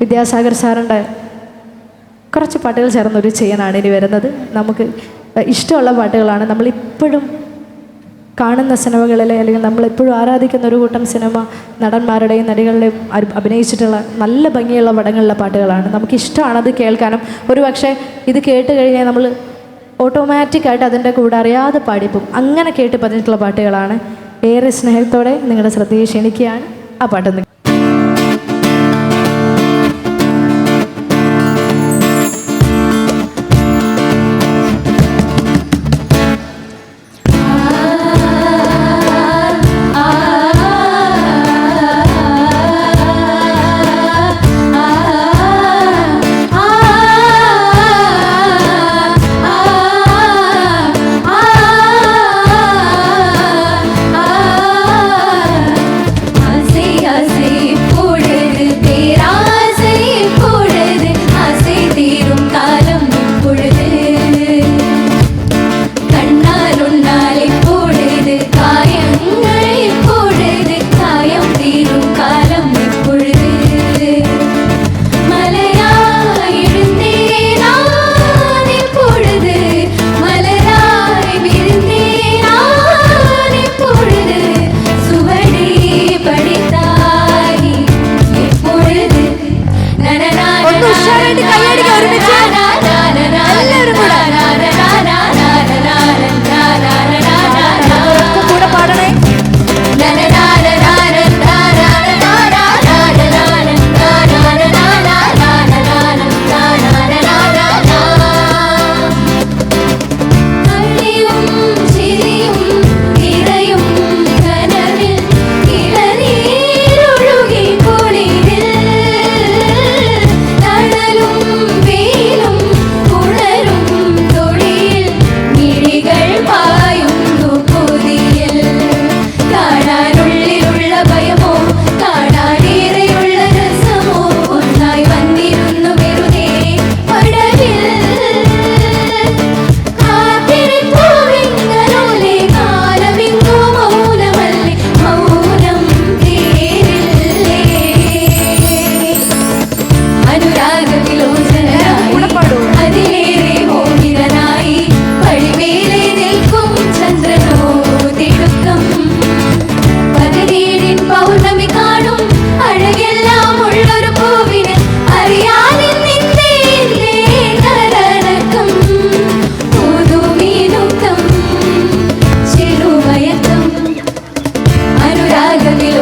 വിദ്യാസാഗർ സാറിന്റെ കുറച്ച് പാട്ടുകൾ ചേർന്നൊരു ചെയ്യാനാണ് ഇനി വരുന്നത്. നമുക്ക് ഇഷ്ടമുള്ള പാട്ടുകളാണ്. നമ്മളിപ്പോഴും കാണുന്ന സിനിമകളിലെ അല്ലെങ്കിൽ നമ്മളെപ്പോഴും ആരാധിക്കുന്ന ഒരു കൂട്ടം സിനിമ നടന്മാരുടെയും നടികളുടെയും അഭിനയിച്ചിട്ടുള്ള നല്ല ഭംഗിയുള്ള പടങ്ങളിലെ പാട്ടുകളാണ്. നമുക്ക് നമുക്കിഷ്ടമാണ് അത് കേൾക്കാനും. ഒരു പക്ഷേ ഇത് കേട്ട് കഴിഞ്ഞാൽ നമ്മൾ ഓട്ടോമാറ്റിക്കായിട്ട് അതിന്റെ കൂടെ അറിയാതെ പാടിപ്പോവും അങ്ങനെ കേട്ട് പതിഞ്ഞിട്ടുള്ള പാട്ടുകളാണ്. ഏറെ സ്നേഹത്തോടെ നിങ്ങളുടെ ശ്രദ്ധയെ ക്ഷണിക്കുകയാണ് ആ പാട്ടൊന്ന് i Gracias.